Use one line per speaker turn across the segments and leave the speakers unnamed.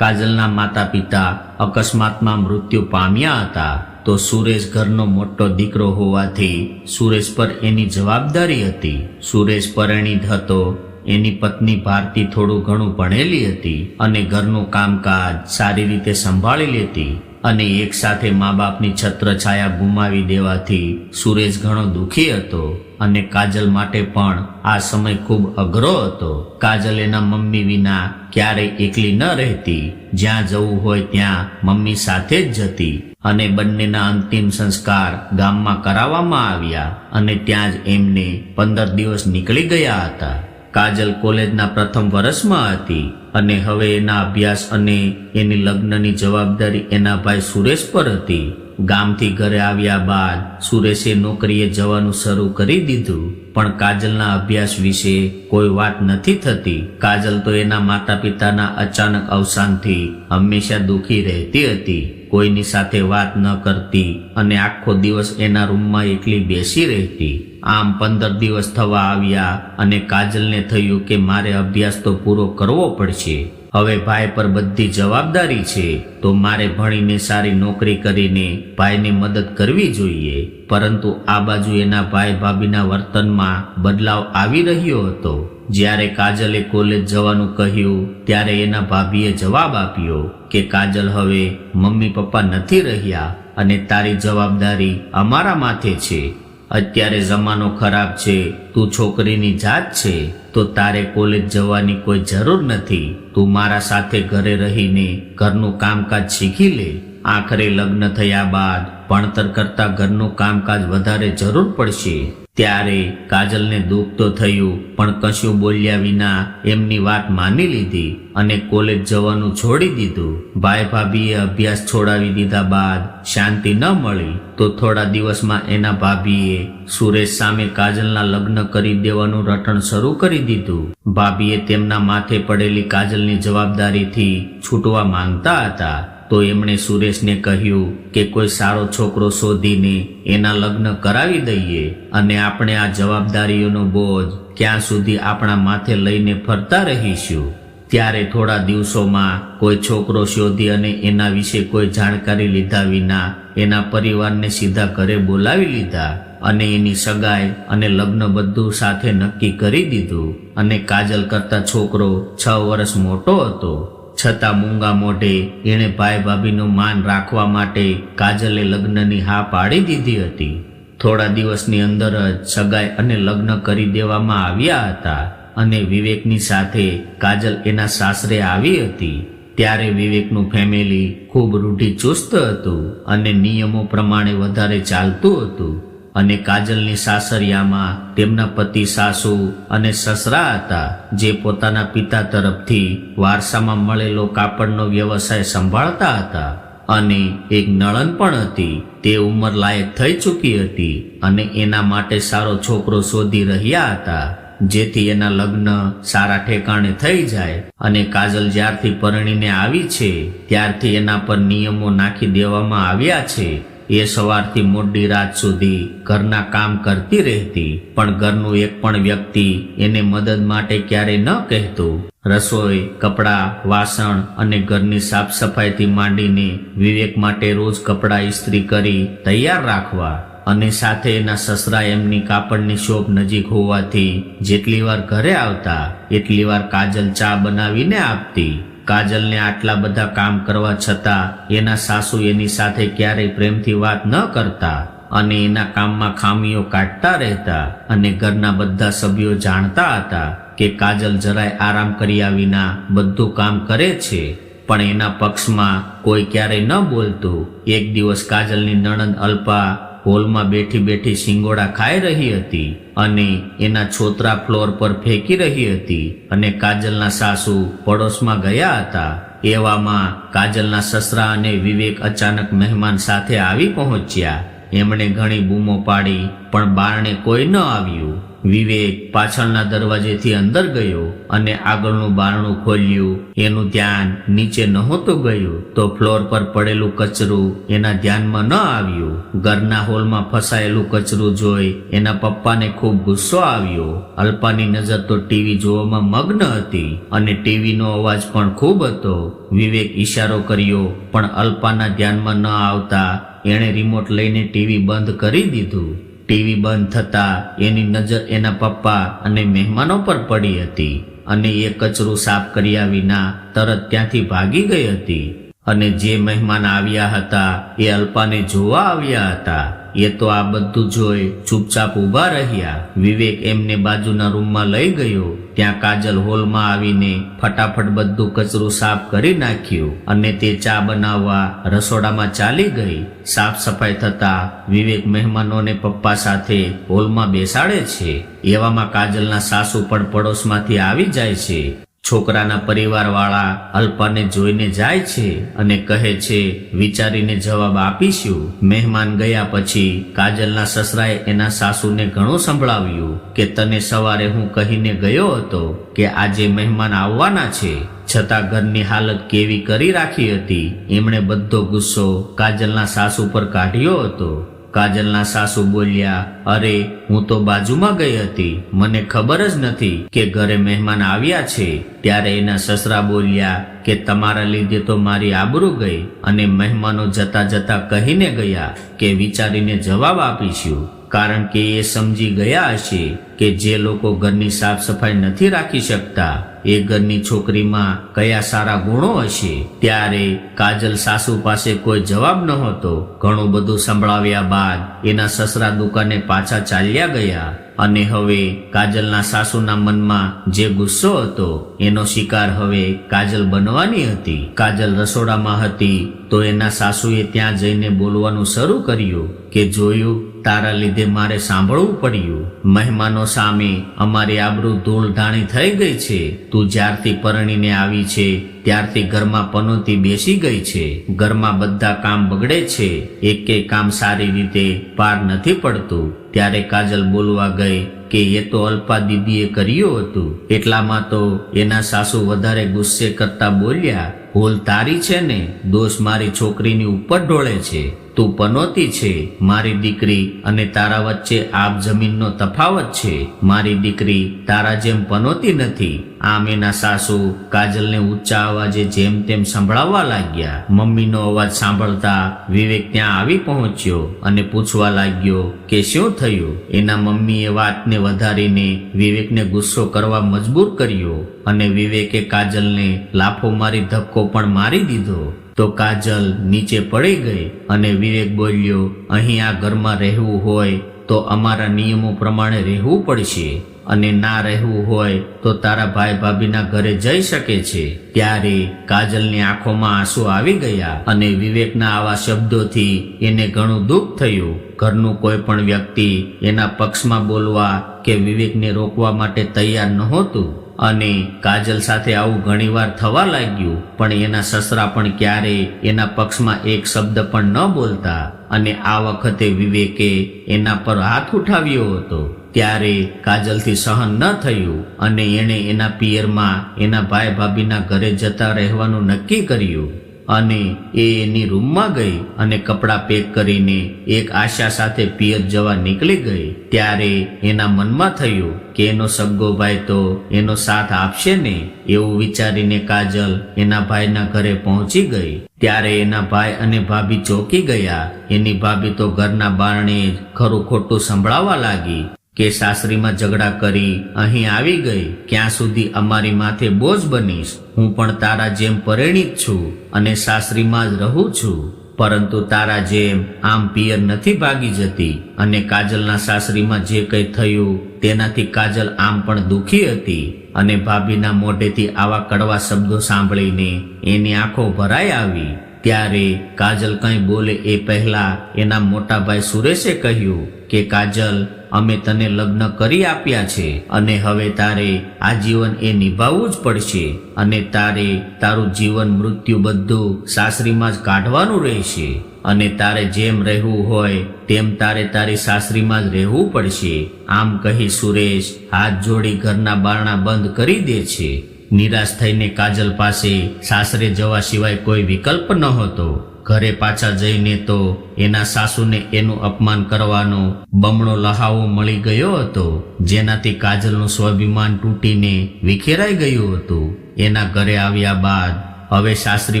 કાજલના માતા પિતા અકસ્માતમાં મૃત્યુ પામ્યા હતા. તો સુરેશ ઘરનો મોટો દીકરો હોવાથી સુરેશ પર એની જવાબદારી હતી. સુરેશ પરિણીત હતો. એની પત્ની ભારતી થોડું ઘણું ભણેલી હતી અને ઘરનું કામકાજ સારી રીતે સંભાળી લેતી અને એક સાથે મા બાપની છત્રછાયા ગુમાવી દેવાથી સુરેશ ઘણો દુઃખી હતો. અને કાજલ માટે પણ આ સમય ખૂબ અઘરો હતો. કાજલ એના મમ્મી વિના ક્યારેય એકલી ન રહેતી. જ્યાં જવું હોય ત્યાં મમ્મી સાથે જ જતી અને બંનેના અંતિમ સંસ્કાર ગામમાં કરાવવામાં આવ્યા અને ત્યાં જ એમને પંદર દિવસ નીકળી ગયા હતા. કાજલ કોલેજના પ્રથમ વર્ષમાં હતી અને હવે એના અભ્યાસ અને એની લગ્નની જવાબદારી એના ભાઈ સુરેશ પર હતી. ગામથી ઘરે આવ્યા બાદ સુરેશે નોકરીએ જવાનું શરૂ કરી દીધું. પણ કાજલના અભ્યાસ વિશે કોઈ વાત નથી થતી. કાજલ તો એના માતા પિતાના અચાનક અવસાનથી હંમેશા દુઃખી રહેતી હતી. કોઈની સાથે વાત ન કરતી અને આખો દિવસ એના રૂમમાં એકલી બેસી રહેતી. આમ પંદર દિવસ થવા આવ્યા અને કાજલને થયું કે મારે અભ્યાસ તો પૂરો કરવો પડશે. હવે ભાઈ પર બધી જવાબદારી છે, તો મારે ભણીને સારી નોકરી કરીને ભાઈને મદદ કરવી જોઈએ. પરંતુ આ બાજુ એના ભાઈ ભાભીના વર્તનમાં બદલાવ આવી રહ્યો હતો. જ્યારે કાજલે કોલેજ જવાનું કહ્યું, ત્યારે એના ભાભીએ જવાબ આપ્યો કે, કાજલ, હવે મમ્મી પપ્પા નથી રહ્યા અને તારી જવાબદારી અમારા માથે છે. અત્યારે જમાનો ખરાબ છે, તું છોકરીની જાત છે, તો તારે કોલેજ જવાની કોઈ જરૂર નથી. તું મારા સાથે ઘરે રહીને ઘરનું કામકાજ શીખી લે. આખરે લગ્ન થયા બાદ ભણતર કરતા ઘરનું કામકાજ વધારે જરૂર પડશે. ત્યારે કાજલને દુઃખ તો થયું, પણ કશું બોલ્યા વિના એમની વાત માની લીધી અને કોલેજ જવાનું છોડી દીધું. ભાઈ ભાભીએ અભ્યાસ છોડાવી દીધા બાદ શાંતિ ન મળી, તો થોડા દિવસમાં એના ભાભીએ સુરેશ સામે કાજલના લગ્ન કરી દેવાનું રટણ શરૂ કરી દીધું. ભાભીએ તેમના માથે પડેલી કાજલની જવાબદારીથી છૂટવા માંગતા હતા. તો એમણે સુરેશને કહ્યું કે કોઈ સારો છોકરો શોધીને એના લગ્ન કરાવી દઈએ અને આપણે આ જવાબદારીઓનો બોજ ક્યાં સુધી આપણા માથે લઈને ફરતા રહીશું. ત્યારે થોડા દિવસોમાં કોઈ છોકરો શોધી અને એના વિશે કોઈ જાણકારી લીધા વિના એના પરિવારને સીધા ઘરે બોલાવી લીધા અને એની સગાઈ અને લગ્ન બધું સાથે નક્કી કરી દીધું અને કાજલ કરતા છોકરો છ વર્ષ મોટો હતો. છતાં મૂંગા મોઢે એણે ભાઈ ભાભીનું માન રાખવા માટે કાજલે લગ્નની હા પાડી દીધી હતી. થોડા દિવસની અંદર જ સગાઈ અને લગ્ન કરી દેવામાં આવ્યા હતા અને વિવેકની સાથે કાજલ એના સાસરે આવી હતી. ત્યારે વિવેકનું ફેમિલી ખૂબ રૂઢિચુસ્ત હતું અને નિયમો પ્રમાણે વધારે ચાલતું હતું. અને કાજલની સાસરિયામાં તેમના પતિ સાસુ અને સસરા હતા, જે પોતાના પિતા તરફથી વારસામાં મળેલો કાપડનો વ્યવસાય સંભાળતા હતા. અને એક નળન પણ હતી. તે ઉંમર લાયક થઈ ચૂકી હતી અને એના માટે સારો છોકરો શોધી રહ્યા હતા, જેથી એના લગ્ન સારા ઠેકાણે થઈ જાય અને કાજલ જ્યારથી પરણીને આવી છે, ત્યારથી એના પર નિયમો નાખી દેવામાં આવ્યા છે. એ સવારથી મોડી રાત સુધી ઘરના કામ કરતી રહેતી, પણ ઘરનું એક પણ વ્યક્તિ એને મદદ માટે ક્યારે ન કહેતું. રસોઈ, કપડાં, વાસણ અને ઘરની સાફ સફાઈથી માંડીને વિવેક માટે રોજ કપડાં ઇસ્ત્રી કરી તૈયાર રાખવા અને સાથે એના સસરા એમની કાપડની શોપ નજીક હોવાથી જેટલી વાર ઘરે આવતા, એટલી વાર કાજલ ચા બનાવીને આપતી. કાજલને આટલા બધા કામ કરવા છતાં એના સાસુ એની સાથે ક્યારેય પ્રેમથી વાત ન કરતા અને એના કામમાં ખામીઓ કાઢતા રહેતા અને ઘરના બધા સભ્યો જાણતા હતા કે કાજલ જરાય આરામ કર્યા વિના બધું કામ કરે છે. પણ એના પક્ષમાં કોઈ ક્યારેય ન બોલતું. એક દિવસ કાજલની નણંદ અલ્પા હોલમાં બેઠી બેઠી સિંગોડા ખાઈ રહી હતી અને એના છોતરા ફ્લોર પર ફેંકી રહી હતી અને કાજલના સાસુ પડોશમાં ગયા હતા. એવામાં કાજલના સસરા અને વિવેક અચાનક મહેમાન સાથે આવી પહોંચ્યા. એમણે ઘણી બૂમો પાડી, પણ બારણે કોઈ ન આવ્યું. વિવેક પાછળના દરવાજેથી અંદર ગયો અને આગળનું બારણું ખોલ્યું. એનું ધ્યાન નીચે નહોતું ગયું, તો ફ્લોર પર પડેલું કચરું એના ધ્યાનમાં ન આવ્યું. ઘરના હોલમાં ફસાયેલું કચરું જોઈ એના પપ્પાને ખૂબ ગુસ્સો આવ્યો. અલ્પાની નજર તો ટીવી જોવામાં મગ્ન હતી અને ટીવીનો અવાજ પણ ખૂબ હતો. વિવેક ઈશારો કર્યો, પણ અલ્પાના ધ્યાનમાં ન આવતા એણે રિમોટ લઈને ટીવી બંધ કરી દીધું. ટીવી બંધ થતા એની નજર એના પપ્પા અને મહેમાનો પર પડી હતી અને એ કચરું સાફ કર્યા વિના તરત ત્યાંથી ભાગી ગઈ હતી. અને જે મહેમાન આવ્યા હતા એ અલ્પાને જોવા આવ્યા હતા. એ તો આ બધું જોઈ ચૂપચાપ ઊભા રહ્યા. વિવેક એમને બાજુના રૂમમાં લઈ ગયો. ત્યાં કાજલ હોલમાં આવીને ફટાફટ બધું કચરું સાફ કરી નાખ્યું અને તે ચા બનાવવા રસોડામાં ચાલી ગઈ. સાફ સફાઈ થતા વિવેક મહેમાનોને પપ્પા સાથે હોલમાં બેસાડે છે. એવામાં કાજલના સાસુ પણ પડોશમાંથી આવી જાય છે. છોકરાના પરિવારવાળા અલ્પાને જોઈને જાય છે અને કહે છે, વિચારીને જવાબ આપીશું. મહેમાન ગયા પછી કાજલના સસરાએ એના સાસુને ઘણું સંભળાવ્યું કે, તને સવારે હું કહીને ગયો હતો કે આજે મહેમાન આવવાના છે. છતાં ઘરની હાલત કેવી કરી રાખી હતી? એમણે બધો ગુસ્સો કાજલના સાસુ પર કાઢ્યો હતો. કાજલના સાસુ બોલ્યા, અરે, હું તો બાજુમાં ગઈ હતી. મને ખબર જ નથી કે ઘરે મહેમાન આવ્યા છે. ત્યારે એના સસરા બોલ્યા, કે તમારા લીધે તો મારી આબરૂ ગઈ અને મહેમાનો જતા જતા કહીને ગયા કે વિચારીને જવાબ આપીશું. કારણ કે એ સમજી ગયા હશે કે જે લોકો ઘરની સાફ સફાઈ નથી રાખી શકતા, એ ઘરની છોકરીમાં કયા સારા ગુણો હશે? ત્યારે કાજલ સાસુ પાસે કોઈ જવાબ નહોતો. ઘણું બધું સંભળાવ્યા બાદ એના સસરા દુકાને પાછા ચાલ્યા ગયા અને હવે કાજલના સાસુના મનમાં જે ગુસ્સો હતો, એનો શિકાર હવે કાજલ બનવાની હતી. કાજલ રસોડામાં હતી તો એના સાસુએ ત્યાં જઈને બોલવાનું શરૂ કર્યું કે, જોયું તારા લીધે મારે સાંભળવું પડ્યું. મહેમાનો સામે અમારી આબરૂ ધૂળધાણી થઈ ગઈ છે. તું જ્યારથી પરણીને આવી છે, ત્યારથી ઘરમાં પનોતી બેસી ગઈ છે. ઘરમાં બધા કામ બગડે છે. એકે કામ સારી રીતે પાર નથી પડતું. ત્યારે કાજલ બોલવા ગઈ કે એ તો અલ્પા દીદીએ કર્યું હતું. એટલામાં તો એના સાસુ વધારે ગુસ્સે કરતા બોલ્યા ભૂલ તારી છે ને? દોષ મારી છોકરીની ઉપર ઢોળે છે. તું પનોતી છે, મારી દીકરી અને તારા વચ્ચે આબ જમીનનો તફાવત છે. મારી દીકરી તારા જેમ પનોતી નથી. આમ એના સાસુ કાજલને ઊંચા અવાજે જેમ તેમ સંભળાવવા લાગ્યા. મમ્મીનો અવાજ સાંભળતા વિવેક ત્યાં આવી પહોંચ્યો અને પૂછવા લાગ્યો કે શું થયું? એના મમ્મીએ વાતને વધારીને વિવેકને ગુસ્સો કરવા મજબૂર કર્યો અને વિવેકે કાજલને લાફો મારી ધક્કો પણ મારી દીધો. તો કાજલ નીચે પડી ગઈ અને વિવેક બોલ્યો, અહીં આ ઘરમાં રહેવું હોય તો અમારા નિયમો પ્રમાણે રહેવું પડશે અને ના રહેવું હોય તો તારા ભાઈ ભાભીના ઘરે જઈ શકે છે. ત્યારે કાજલની આંખોમાં આંસુ આવી ગયા અને વિવેકના આવા શબ્દોથી એને ઘણું દુઃખ થયું. ઘરનું કોઈ પણ વ્યક્તિ એના પક્ષમાં બોલવા કે વિવેકને રોકવા માટે તૈયાર નહોતું. અને કાજલ સાથે આવું ઘણીવાર થવા લાગ્યું, પણ એના સસરા પણ ક્યારે એના પક્ષમાં એક શબ્દ પણ ન બોલતા અને આ વખતે વિવેકે એના પર હાથ ઉઠાવ્યો હતો. ત્યારે કાજલથી સહન ન થયું અને એણે એના પિયરમાં એના ભાઈ ભાભીના ઘરે જતા રહેવાનું નક્કી કર્યું. અને એ એની રૂમમાં ગઈ અને કપડાં પેક કરીને એક આશા સાથે પિયત જવા નીકળી ગઈ. ત્યારે એના મનમાં થયું કે એનો સગ્ગો ભાઈ તો એનો સાથ આપશે ને એવું વિચારીને કાજલ એના ભાઈના ઘરે પહોંચી ગઈ. ત્યારે એના ભાઈ અને ભાભી ચોકી ગયા. એની ભાભી તો ઘરના બારણે જ ખરું ખોટું સંભળાવવા લાગી. કે સાસરીમાં ઝઘડા કરી અહીં આવી ગઈ, ક્યાં સુધી અમારી માથે બોજ બનીશ? હું પણ તારા જેમ પરિણીત છું અને સાસરીમાં જ રહું છું. પરંતુ તારા જેમ આમ પિયર નથી ભાગી જતી અને કાજલના સાસરીમાં જે કંઈ થયું તેનાથી કાજલ આમ પણ દુખી હતી અને ભાભીના મોઢેથી આવા કડવા શબ્દો સાંભળીને એની આંખો ભરાઈ આવી. ત્યારે કાજલ કંઈ બોલે એ પહેલા એના મોટા ભાઈ સુરેશે કહ્યું કે કાજલ અમે તને લગ્ન કરી આપ્યા છે અને હવે તારે આ જીવન એ નિભાવવું જ પડશે અને તારે તારું જીવન મૃત્યુ બધું સાસરીમાં જ કાઢવાનું રહેશે. અને તારે જેમ રહેવું હોય તેમ તારે તારી સાસરીમાં જ રહેવું પડશે. આમ કહી સુરેશ હાથ જોડી ઘરના બારણા બંધ કરી દે છે. નિરાશ થઈને કાજલ પાસે સાસરે જવા સિવાય કોઈ વિકલ્પ નહોતો. ઘરે પાછા જઈને તો એના સાસુને એનું અપમાન કરવાનો બમણો લહાવો મળી ગયો હતો, જેનાથી કાજલનું સ્વાભિમાન તૂટીને વિખેરાઈ ગયું હતું. એના ઘરે આવ્યા બાદ હવે સાસરી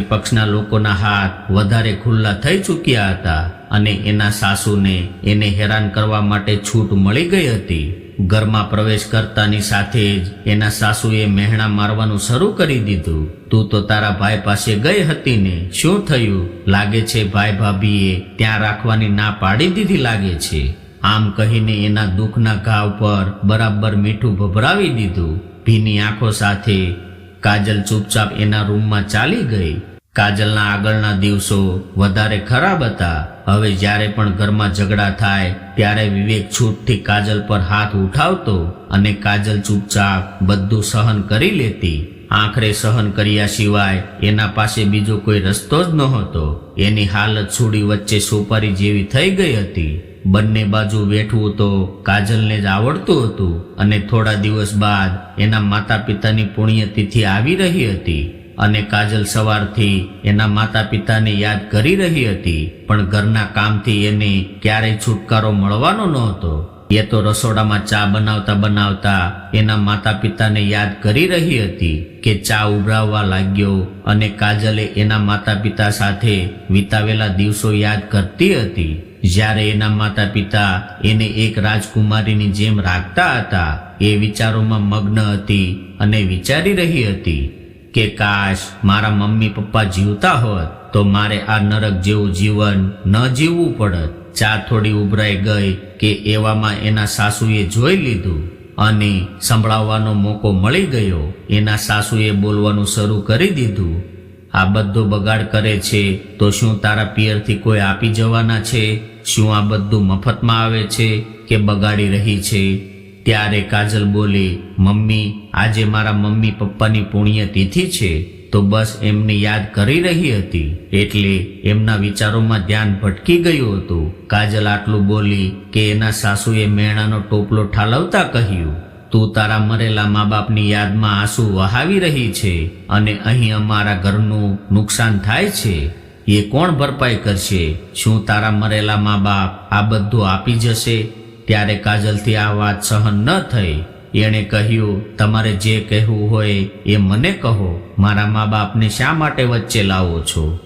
પક્ષના લોકોના હાથ વધારે ખુલ્લા થઈ ચૂક્યા હતા અને એના સાસુને એને હેરાન કરવા માટે છૂટ મળી ગઈ હતી. ઘરમાં પ્રવેશ કરતાની સાથે જ એના સાસુએ મહેણા મારવાનું શરૂ કરી દીધું. તું તો તારા ભાઈ પાસે ગઈ હતી ને, શું થયું? લાગે છે ભાઈ ભાભીએ ત્યાં રાખવાની ના પાડી દીધી લાગે છે. આમ કહીને એના દુઃખના ઘાવ પર બરાબર મીઠું ભભરાવી દીધું. ભીની આંખો સાથે કાજલ ચૂપચાપ એના રૂમમાં ચાલી ગઈ. કાજલના આગળના દિવસો વધારે ખરાબ હતા. હવે જ્યારે પણ ઘરમાં ઝઘડા થાય, ત્યારે વિવેક છૂટથી કાજલ પર હાથ ઉઠાવતો અને કાજલ ચૂપચાપ બધું સહન કરી લેતી. આખરે સહન કર્યા સિવાય એના પાસે બીજો કોઈ રસ્તો જ નહોતો. એની હાલત છોડી વચ્ચે સોપારી જેવી થઈ ગઈ હતી. બંને બાજુ બેઠવું તો કાજલને જ આવડતું હતું અને થોડા દિવસ બાદ એના માતા પિતાની પુણ્યતિથિ આવી રહી હતી. અને કાજલ સવારથી એના માતા પિતાને યાદ કરી રહી હતી, પણ ઘરના કામથી એને ક્યારેય છુટકારો મળવાનો નહોતો. એ તો રસોડામાં ચા બનાવતા બનાવતા એના માતા પિતાને યાદ કરી રહી હતી કે ચા ઉભરાવવા લાગ્યો અને કાજલે એના માતા પિતા સાથે વિતાવેલા દિવસો યાદ કરતી હતી. જ્યારે એના માતા પિતા એને એક રાજકુમારીની જેમ રાખતા હતા, એ વિચારોમાં મગ્ન હતી અને વિચારી રહી હતી. કે કાશ મારા મમ્મી પપ્પા જીવતા હોત, તો મારે આ નરક જેવું જીવન ન જીવવું પડત. ચા થોડી ઉભરાઈ ગઈ કે એવામાં એના સાસુએ જોઈ લીધું અને સંભળાવવાનો મોકો મળી ગયો. એના સાસુએ બોલવાનું શરૂ કરી દીધું. આ બધો બગાડ કરે છે, તો શું તારા પિયરથી કોઈ આપી જવાના છે? શું આ બધું મફતમાં આવે છે કે બગાડી રહી છે? ત્યારે કાજલ બોલી, મમ્મી, આજે મારા મમ્મી પપ્પાની પુણ્યતિથિ છે, તો બસ એમને યાદ કરી રહી હતી. એટલે એમના વિચારોમાં ધ્યાન ભટકી ગયું હતું. કાજલ આટલું બોલી કે એના સાસુએ મેણાનો ટોપલો ઠાલવતા કહ્યું, તું તારા મરેલા મા બાપની યાદમાં આંસુ વહાવી રહી છે અને અહીં અમારા ઘરનું નુકસાન થાય છે. એ કોણ ભરપાઈ કરશે? શું તારા મરેલા મા બાપ આ બધું આપી જશે? ત્યારે કાજલથી આ વાત સહન ન થઈ. એણે કહ્યું, તમારે જે કહેવું હોય એ મને કહો. મારા મા બાપને શા માટે વચ્ચે લાવો છો?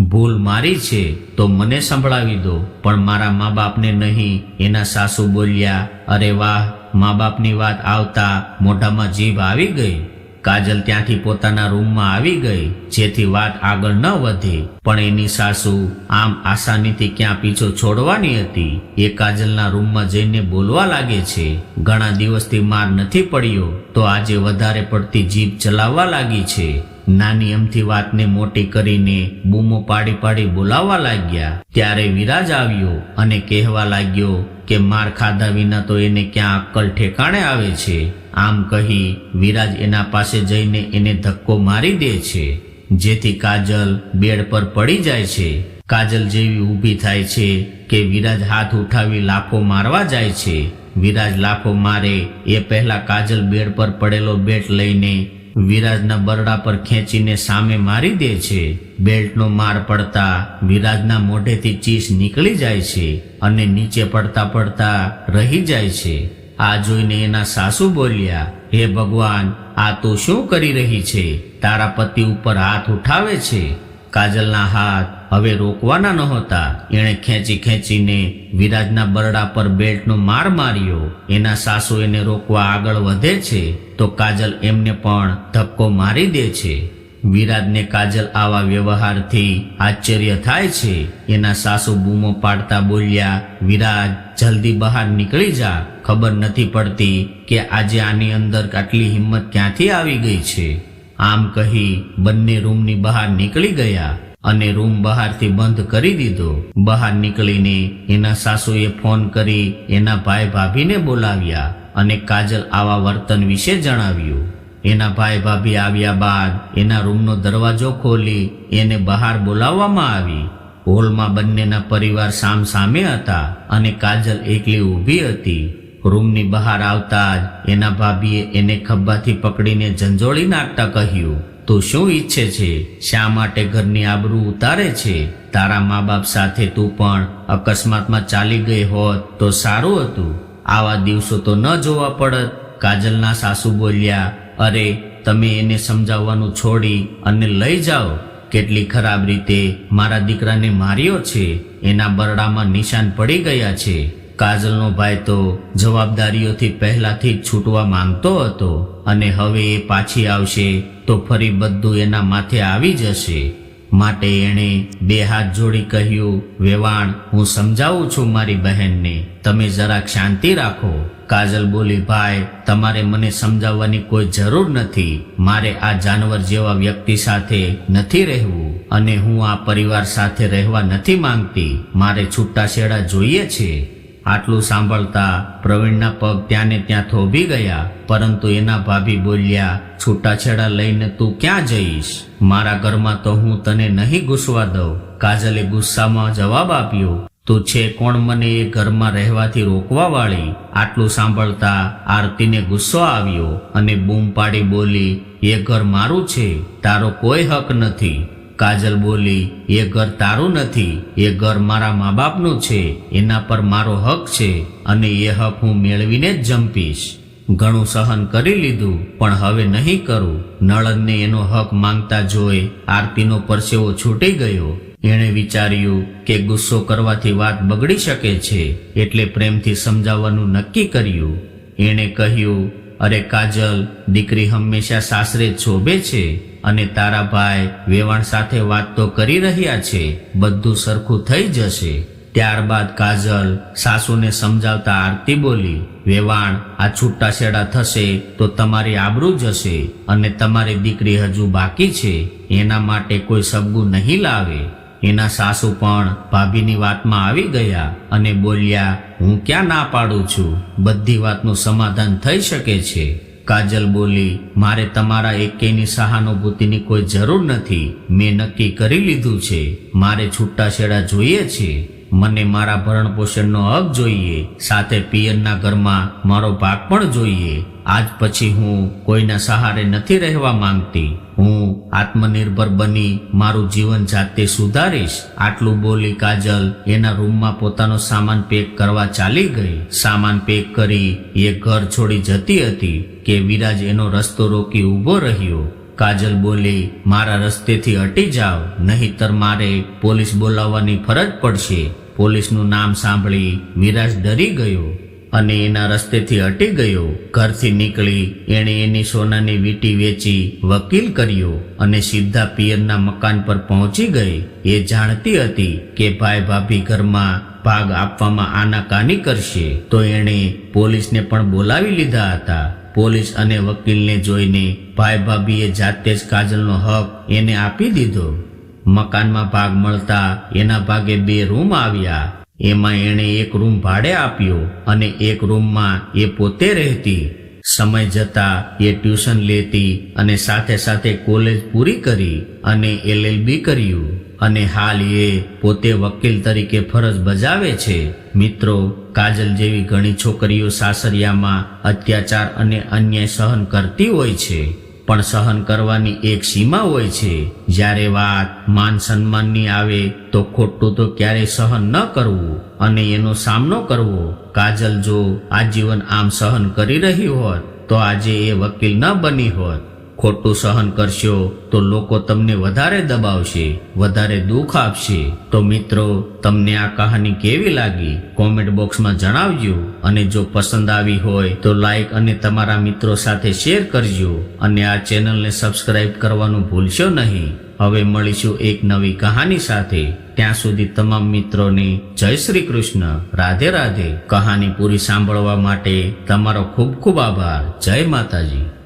ભૂલ મારી છે તો મને સંભળાવી દો. પણ મારા મા બાપને નહીં. એના સાસુ બોલ્યા, અરે વાહ મા બાપની વાત આવતા મોઢામાં જીભ આવી ગઈ. કાજલ ત્યાંથી પોતાના રૂમમાં આવી ગઈ, જેથી વાત આગળ ન વધે. પણ એની સાસુ આમ આસાનીથી ક્યાં પીછો છોડવાની હતી? એ કાજલના રૂમમાં જઈને બોલવા લાગે છે. ઘણા દિવસથી માર નથી પડ્યો, તો આજે વધારે પડતી જીભ ચલાવવા લાગી છે. નાની અમથી વાતને મોટી કરીને બૂમો પાડી પાડી બોલાવવા લાગ્યા. ત્યારે વિરાજ આવ્યો અને કહેવા લાગ્યો કે માર ખાધા વિના તો એને ક્યાં અક્કલ ઠેકાણે આવે છે? આમ કહી વિરાજ એના પાસે જઈને એને ધક્કો મારી દે છે. જેથી કાજલ બેડ પર પડી જાય છે. કાજલ જેવી ઊભી થાય છે કે વિરાજ હાથ ઉઠાવી લાફો મારવા જાય છે. વિરાજ લાફો મારે એ પહેલા કાજલ બેડ પર પડેલો બેટ લઈને વિરાજના બરડા પર ખેંચીને સામે મારી દે છે. બેલ્ટનો માર પડતા વિરાજના મોઢેથી ચીસ નીકળી જાય છે અને નીચે પડતા પડતા રહી જાય છે. આ જોઈને એના સાસુ બોલ્યા, હે ભગવાન, આ તું શું કરી રહી છે? તારા પતિ ઉપર હાથ ઉઠાવે છે? કાજલના હાથ હવે રોકવાના નહોતા. એણે ખેંચી ખેંચીને વિરાજના બરડા પર બેલ્ટનો માર માર્યો. એના સાસુ એને રોકવા આગળ વધે છે તો કાજલ એમને પણ ધક્કો મારી દે છે. વિરાજને કાજલ આવા વ્યવહારથી આશ્ચર્ય થાય છે. એના સાસુ બૂમો પાડતા બોલ્યા, વિરાજ, જલ્દી બહાર નીકળી જા. ખબર નથી પડતી કે આજે આની અંદર આટલી હિંમત ક્યાંથી આવી ગઈ છે. આમ કહી બંને રૂમની બહાર નીકળી ગયા અને રૂમ બહારથી બંધ કરી દીધો. બહાર નીકળીને એના સાસુએ ફોન કરી એના ભાઈ ભાભીને બોલાવ્યા અને કાજલ આવા વર્તન વિશે જણાવ્યું. એના ભાઈ ભાભી આવ્યા બાદ એના રૂમનો દરવાજો ખોલી એને બહાર બોલાવવામાં આવી. હોલમાં બંનેના પરિવાર સામ સામે હતા અને કાજલ એકલી ઊભી હતી. રૂમની બહાર આવતા જ એના ભાભીએ એને ખભ્ભાથી પકડીને ઝંઝોળી નાખતા કહ્યું, તું શું ઈચ્છે છે? શા માટે ઘરની આબરૂ ઉતારે છે? તારા મા બાપ સાથે તું પણ અકસ્માતમાં ચાલી ગઈ હોત તો સારું હતું. આવા દિવસો તો ન જોવા પડત. કાજલના સાસુ બોલ્યા, અરે, તમે એને સમજાવવાનું છોડી અને લઈ જાઓ. કેટલી ખરાબ રીતે મારા દીકરાને માર્યો છે. એના બરડામાં નિશાન પડી ગયા છે. કાજલનો ભાઈ તો જવાબદારીઓથી પહેલાથી જ છૂટવા માંગતો હતો અને હવે એ પાછી આવશે તો ફરી બધું એના માથે આવી જશે. માટે એણે બે હાથ જોડી કહ્યું, વેવાણ, હું સમજાવું છું મારી બહેનને. તમે જરાક શાંતિ રાખો. કાજલ બોલી, ભાઈ, તમારે મને સમજાવવાની કોઈ જરૂર નથી. મારે આ જાનવર જેવા વ્યક્તિ સાથે નથી રહેવું અને હું આ પરિવાર સાથે રહેવા નથી માંગતી. મારે છૂટાછેડા જોઈએ છે. આટલું સાંભળતા પ્રવીણના પગ ત્યાંને ત્યાં થોભી ગયા, પરંતુ એના ભાભી બોલ્યા, છૂટાછેડા લઈને તું ક્યાં જઈશ? મારા ઘરમાં તો હું તને નહીં ઘૂસવા દઉં. કાજલે ગુસ્સામાં જવાબ આપ્યો, તું છે કોણ મને એ ઘરમાં રહેવાથી રોકવા વાળી? આટલું સાંભળતા આરતીને ગુસ્સો આવ્યો અને બૂમ પાડી બોલી, એ ઘર મારું છે, તારો કોઈ હક નથી. કાજલ બોલી, એ ઘર તારું નથી, એ ઘર મારા મા બાપનું છે, એના પર મારો હક છે, અને એ હક હું મેળવીને જ જંપીશ. ઘણું સહન કરી લીધું, પણ હવે નહીં કરું. નળદને એનો હક માંગતા જોઈ આરતીનો પરસેવો છૂટી ગયો. એણે વિચાર્યું કે ગુસ્સો કરવાથી વાત બગડી શકે છે, એટલે પ્રેમથી સમજાવવાનું નક્કી કર્યું. એણે કહ્યું, અરે કાજલ, દીકરી હંમેશા સાસરે શોભે છે. અને તારા ભાઈ વેવાણ સાથે વાત તો કરી રહ્યા છે, બધું સરખું થઈ જશે. ત્યારબાદ કાજલ સાસુને સમજાવતા આરતી બોલી, વેવાણ, આ છૂટાછેડા થશે તો તમારી આબરૂ જશે અને તમારી દીકરી હજુ બાકી છે, એના માટે કોઈ સબગુ નહીં લાવે. એના સાસુ પણ ભાભીની વાતમાં આવી ગયા અને બોલ્યા, હું ક્યાં ના પાડું છું? બધી વાતનું સમાધાન થઈ શકે છે. કાજલ બોલી, મારે તમારા એકેયની સહાનુભૂતિની કોઈ જરૂર નથી. મેં નક્કી કરી લીધું છે. મારે છૂટાછેડા જોઈએ છે. મને મારા ભરણ પોષણનો હક જોઈએ, સાથે પિયરના ઘરમાં મારો ભાગ પણ જોઈએ. આજ પછી હું કોઈના સહારે નથી રહેવા માંગતી. હું આત્મનિર્ભર બની મારું જીવન જાતે સુધારીશ. આટલું બોલી કાજલ એના રૂમમાં પોતાનો સામાન પેક કરવા ચાલી ગઈ. સામાન પેક કરી એ ઘર છોડી જતી હતી કે વિરાજ એનો રસ્તો રોકી ઊભો રહ્યો. કાજલ બોલી, મારા રસ્તેથી હટી જાઓ, નહીતર મારે પોલીસ બોલાવવાની ફરજ પડશે. પોલીસનું નામ સાંભળી વિરાજ ડરી ગયો અને એના રસ્તેથી હટી ગયો. ઘરથી નીકળી એણે એની સોનાની વીંટી વેચી વકીલ કર્યો અને સીધા પિયરના મકાન પર પહોંચી ગઈ. એ જાણતી હતી કે ભાઈ ભાભી ઘરમાં ભાગ આપવામાં આનાકાની કરશે. તો એણે પોલીસને પણ બોલાવી લીધા હતા. પોલીસ અને વકીલને જોઈને ભાઈ ભાભીએ જાતે જ કાજલનો હક એને આપી દીધો. મકાનમાં ભાગ મળતા એના ભાગે બે રૂમ આવ્યા. એમાં એણે એક રૂમ ભાડે આપ્યો અને એક રૂમમાં એ પોતે રહેતી. સમય જતા એ ટ્યુશન લેતી અને સાથે સાથે કોલેજ પૂરી કરી અને એલએલબી કર્યું. અને હાલ એ પોતે વકીલ તરીકે ફરજ બજાવે છે. મિત્રો, કાજલ જેવી ઘણી છોકરીઓ સાસરિયામાં અત્યાચાર અને અન્યાય સહન કરતી હોય છે. પણ સહન કરવાની એક સીમા હોય છે. જ્યારે વાત માન સન્માનની આવે, તો ખોટું તો ક્યારેય સહન ન કરવું અને એનો સામનો કરવો. કાજલ જો આજીવન આમ સહન કરી રહી હોત, તો આજે એ વકીલ ન બની હોત. ખોટું સહન કરશો તો લોકો તમને વધારે દબાવશે, વધારે દુઃખ આપશે. તો મિત્રો, તમને આ કહાની કેવી લાગી? કોમેન્ટ બોક્સમાં જણાવજો અને જો પસંદ આવી હોય તો લાઈક અને તમારા મિત્રો સાથે શેર કરજો અને આ ચેનલને સબસ્ક્રાઇબ કરવાનું ભૂલશો નહીં. હવે મળીશું એક નવી કહાની સાથે. ત્યાં સુધી તમામ મિત્રોને જય શ્રી કૃષ્ણ. રાધે રાધે. કહાની પૂરી સાંભળવા માટે તમારો ખૂબ ખૂબ આભાર. જય માતાજી.